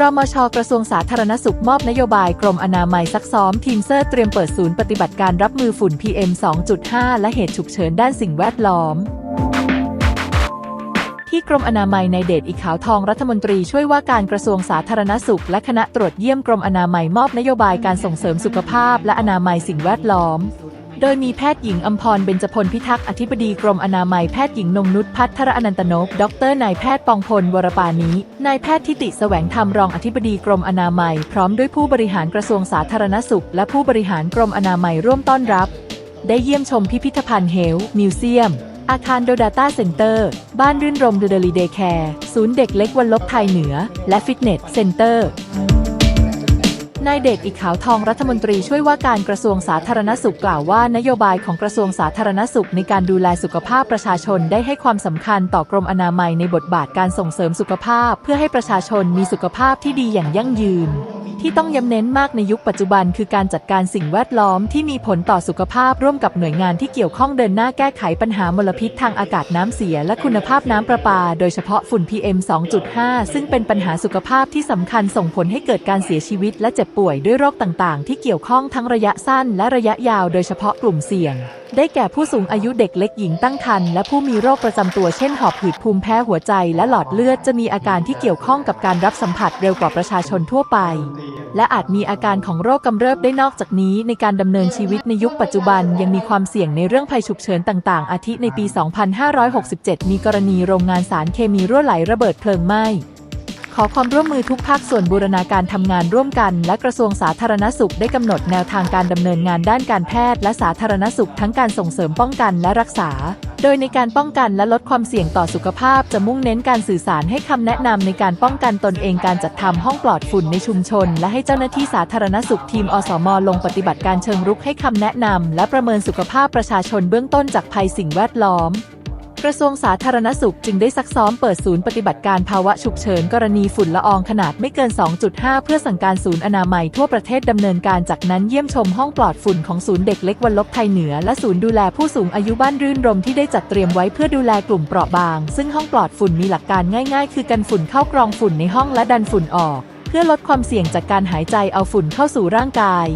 รมชกระทรวงสาธารณสุขมอบนโยบายกรมอนามัยซักซ้อมทีมเซอร์เตรียมเปิดศูนย์ปฏิบัติการรับมือฝุ่น PM 2.5 และเหตุฉุกเฉินด้านสิ่งแวดล้อม ที่กรมอนามัยในเดชอิขาวทองรัฐมนตรีช่วยว่าการกระทรวงสาธารณสุข และคณะตรวจเยี่ยมกรมอนามัยมอบนโยบายการส่งเสริมสุขภาพ และอนามัยสิ่งแวดล้อม โดยมีแพทย์หญิงอัมพร เบญจพลพิทักษ์ อธิบดีกรมอนามัย แพทย์หญิงนงนุชพัทรอนันตนพดรนายแพทย์ปองพล วรปานีนายแพทย์ทิติแสวงธรรมรองอธิบดีกรมอนามัย พร้อมด้วยผู้บริหารกระทรวงสาธารณสุข และผู้บริหารกรมอนามัยร่วมต้อนรับ ได้เยี่ยมชมพิพิธภัณฑ์เฮลมิวเซียม อาคารโดดาต้าเซ็นเตอร์ บ้านรื่นรมดูเดลีเดย์แคร์ ศูนย์เด็กเล็กวันลบไทยเหนือ และฟิตเนสเซ็นเตอร์ นายเดชอิขาวทองรัฐมนตรีช่วยว่าการกระทรวงสาธารณสุขกล่าวว่านโยบายของกระทรวงสาธารณสุขในการดูแลสุขภาพประชาชนได้ให้ความสำคัญต่อกรมอนามัยในบทบาทการส่งเสริมสุขภาพ เพื่อให้ประชาชนมีสุขภาพที่ดีอย่างยั่งยืน ที่ต้องย้ำเน้นมากในยุคปัจจุบันคือการจัดการสิ่งแวดล้อมที่มีผลต่อสุขภาพร่วมกับหน่วยงานที่เกี่ยวข้องเดินหน้าแก้ไขปัญหามลพิษทางอากาศน้ำเสีย และคุณภาพน้ำประปา โดยเฉพาะฝุ่น PM 2.5 ซึ่งเป็นปัญหาสุขภาพที่สำคัญส่งผลให้เกิดการเสียชีวิตและเจ็บป่วยด้วยโรคต่างๆ ที่เกี่ยวข้องทั้งระยะสั้นและระยะยาว โดยเฉพาะกลุ่มเสี่ยง ได้แก่ผู้สูงอายุเด็กเล็กหญิงตั้งครรภ์และผู้มีโรคประจำตัวเช่นหอบหืดภูมิแพ้หัวใจและหลอดเลือดจะมีอาการที่เกี่ยวข้องกับการรับสัมผัสเร็วกว่าประชาชนทั่วไป และอาจมีอาการของโรคกำเริบได้นอกจากนี้ ในการดำเนินชีวิตในยุคปัจจุบัน ยังมีความเสี่ยงในเรื่องภัยฉุกเฉินต่างๆ อาทิในปี 2567 มีกรณีโรงงานสารเคมีรั่วไหลระเบิดเพลิงไหม้ ขอความร่วมมือทุกภาคส่วนบูรณาการทำงานร่วมกัน และกระทรวงสาธารณสุขได้กำหนดแนวทางการดำเนินงานด้านการแพทย์และสาธารณสุขทั้งการส่งเสริมป้องกันและรักษา โดยในการป้องกันและลดความเสี่ยงต่อสุขภาพ จะมุ่งเน้นการสื่อสารให้คำแนะนำในการป้องกันตนเองการจัดทำห้องปลอดฝุ่นในชุมชน และให้เจ้าหน้าที่สาธารณสุขทีมอสมลงปฏิบัติการเชิงรุกให้คำแนะนำและประเมินสุขภาพประชาชนเบื้องต้นจากภัยสิ่งแวดล้อม กระทรวงสาธารณสุขจึงได้ซักซ้อมเปิดศูนย์ปฏิบัติการภาวะฉุกเฉินกรณีฝุ่นละอองขนาดไม่เกิน 2.5 เพื่อสั่งการศูนย์อนามัยทั่วประเทศดำเนินการจากนั้นเยี่ยมชมห้องปลอดฝุ่นของศูนย์เด็กเล็กวันลบไทยเหนือ และศูนย์ดูแลผู้สูงอายุบ้านรื่นรมที่ได้จัดเตรียมไว้เพื่อดูแลกลุ่มเปราะบาง ซึ่งห้องปลอดฝุ่นมีหลักการง่าย ๆ คือกันฝุ่นเข้ากรองฝุ่นในห้องและดันฝุ่นออก เพื่อลดความเสี่ยงจากการหายใจเอาฝุ่นเข้าสู่ร่างกาย